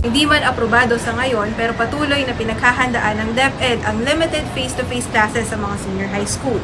Hindi man aprobado sa ngayon pero patuloy na pinaghahandaan ng DepEd ang limited face-to-face classes sa mga senior high school.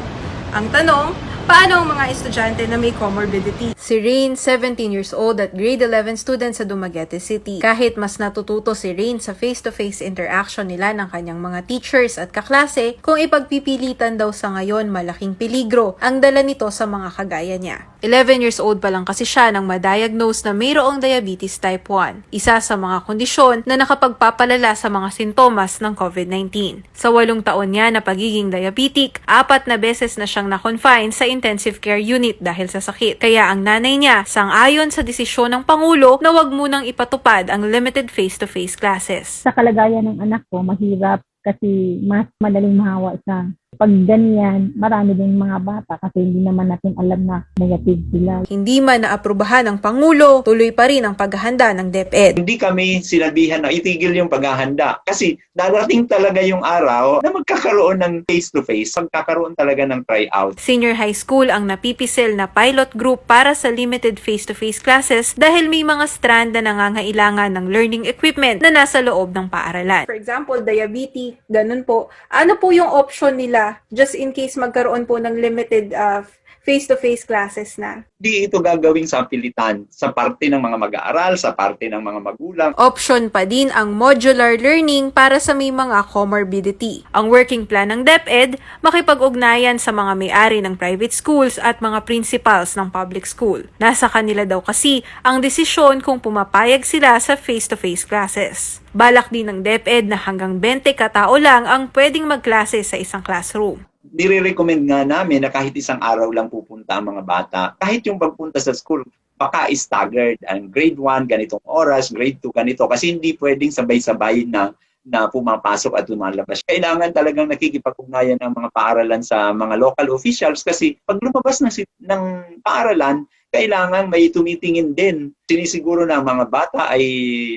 Ang tanong, paano ang mga estudyante na may comorbidity? Si Rain, 17 years old at grade 11 student sa Dumaguete City. Kahit mas natututo si Rain sa face-to-face interaction nila ng kanyang mga teachers at kaklase, kung ipagpipilitan daw sa ngayon malaking peligro ang dala nito sa mga kagaya niya. 11 years old pa lang kasi siya nang ma-diagnose na mayroong diabetes type 1, isa sa mga kondisyon na nakapagpapalala sa mga sintomas ng COVID-19. Sa walong taon niya na pagiging diabetic, apat na beses na siyang na-confine sa intensive care unit dahil sa sakit. Kaya ang nanay niya sang-ayon sa desisyon ng Pangulo na wag munang ipatupad ang limited face-to-face classes. sa kalagayan ng anak ko, mahirap kasi mas madaling mahawa sa pag ganyan, marami din mga bata kasi hindi naman natin alam na negative sila. Hindi man naaprubahan ng Pangulo, tuloy pa rin ang paghahanda ng DepEd. Hindi kami sinabihan na itigil yung paghahanda kasi darating talaga yung araw na magkakaroon ng face-to-face, magkakaroon talaga ng tryout. Senior high school ang napipisil na pilot group para sa limited face-to-face classes dahil may mga strand na nangangailangan ng learning equipment na nasa loob ng paaralan. For example, diabetes, ganun po. Ano po yung option nila just in case magkaroon po ng limited uh, face-to-face classes na? Di ito gagawing sa pilitan sa parte ng mga mag-aaral, sa parte ng mga magulang. Option pa din ang modular learning para sa may mga comorbidity. Ang working plan ng DepEd, makipag-ugnayan sa mga may-ari ng private schools at mga principals ng public school. Nasa kanila daw kasi ang desisyon kung pumapayag sila sa face-to-face classes. Balak din ng DepEd na hanggang 20 katao lang ang pwedeng magklase sa isang classroom. Nire-recommend nga namin na kahit isang araw lang pupunta ang mga bata. Kahit yung pagpunta sa school, baka staggered. Ang grade 1, ganitong oras, grade 2, ganito. Kasi hindi pwedeng sabay-sabay na na pumapasok at lumalabas. Kailangan talagang nakikipag-ugnayan ng mga paaralan sa mga local officials kasi pag lumabas ng, ng paaralan, kailangan may tumitingin din. Sinisiguro na ang mga bata ay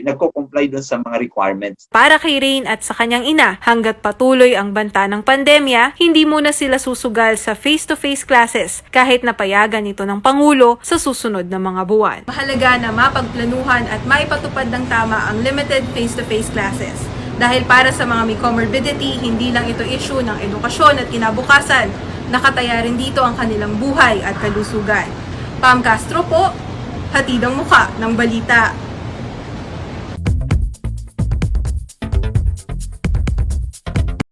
nagko-comply dun sa mga requirements. Para kay Rain at sa kanyang ina, hanggat patuloy ang banta ng pandemya, hindi muna sila susugal sa face-to-face classes kahit napayagan ito ng Pangulo sa susunod na mga buwan. Mahalaga na mapagplanuhan at maipatupad ng tama ang limited face-to-face classes. Dahil para sa mga may comorbidity, hindi lang ito issue ng edukasyon at kinabukasan, nakataya rin dito ang kanilang buhay at kalusugan. Pam Castro po, hatid ang muka ng balita.